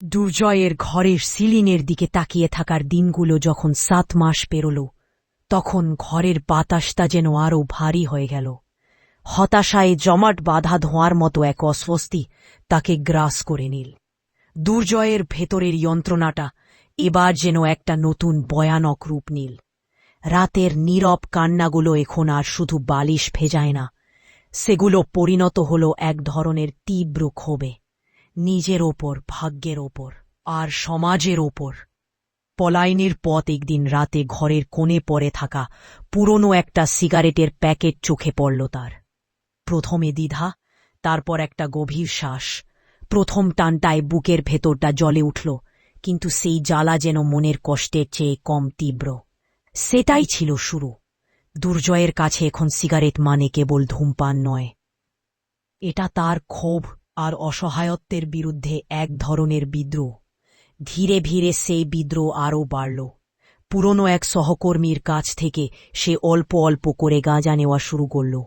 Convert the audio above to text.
দুর্জয়ের ঘরের সিলিংয়ের দিকে তাকিয়ে থাকার দিনগুলো যখন সাত মাস পেরোল, তখন ঘরের বাতাসটা যেন আরও ভারী হয়ে গেল। হতাশায় জমাট বাধা ধোঁয়ার মতো এক অস্বস্তি তাকে গ্রাস করে নিল। দুর্জয়ের ভেতরের যন্ত্রণাটা এবার যেন একটা নতুন ভয়ানক রূপ নিল। রাতের নীরব কান্নাগুলো এখন আর শুধু বালিশ ভেজায় না, সেগুলো পরিণত হল এক ধরনের তীব্র ক্ষোভে। নিজের ওপর, ভাগ্যের ওপর, আর সমাজের ওপর। পলায়নের পথ একদিন রাতে ঘরের কোণে পড়ে থাকা পুরনো একটা সিগারেটের প্যাকেট চোখে পড়ল তার। প্রথমে দ্বিধা, তারপর একটা গভীর শ্বাস। প্রথম টানটায় বুকের ভেতরটা জলে উঠল, কিন্তু সেই জ্বালা যেন মনের কষ্টের চেয়ে কম তীব্র। সেটাই ছিল শুরু। দুর্জয়ের কাছে এখন সিগারেট মানে কেবল ধূমপান নয়। এটা তার ক্ষোভ আর অসহায়ত্বের বিরুদ্ধে এক ধরনের বিদ্রোহ। ধীরে ধীরে সেই বিদ্রোহ আরও বাড়ল। পুরনো এক সহকর্মীর কাছ থেকে সে অল্প অল্প করে গাঁজা নেওয়া শুরু করল।